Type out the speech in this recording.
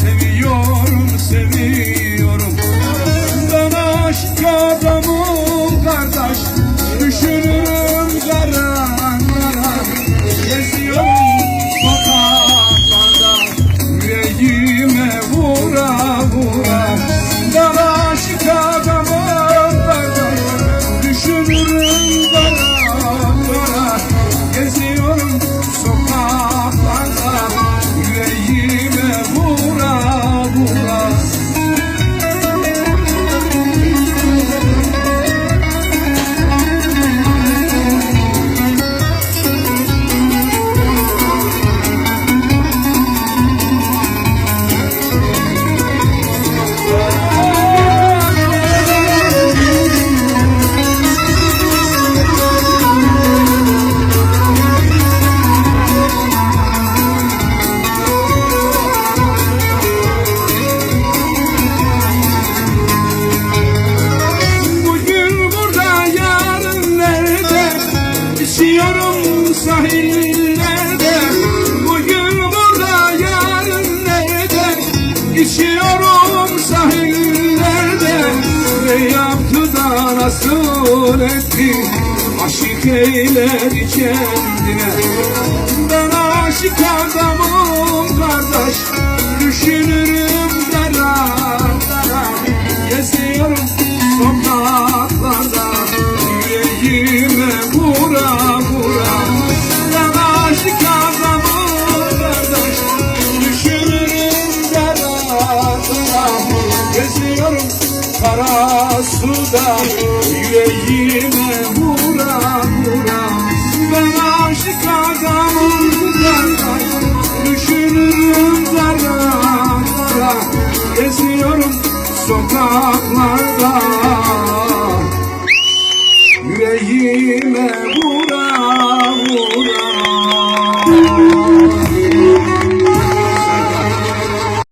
Seviyorum, seviyorum. Ben aşk adamım kardeş. Yarın nerede? Bugün burada sahillerde Ne yaptı da nasıl etti? Aşık eyledi kendine Ben aşık adamım kardeş Düşün Geziyorum kara suda Yüreğime vura vura. Ben aşık adamım Düşünürüm zara zara Geziyorum sokaklarda. Yüreğime vura vura.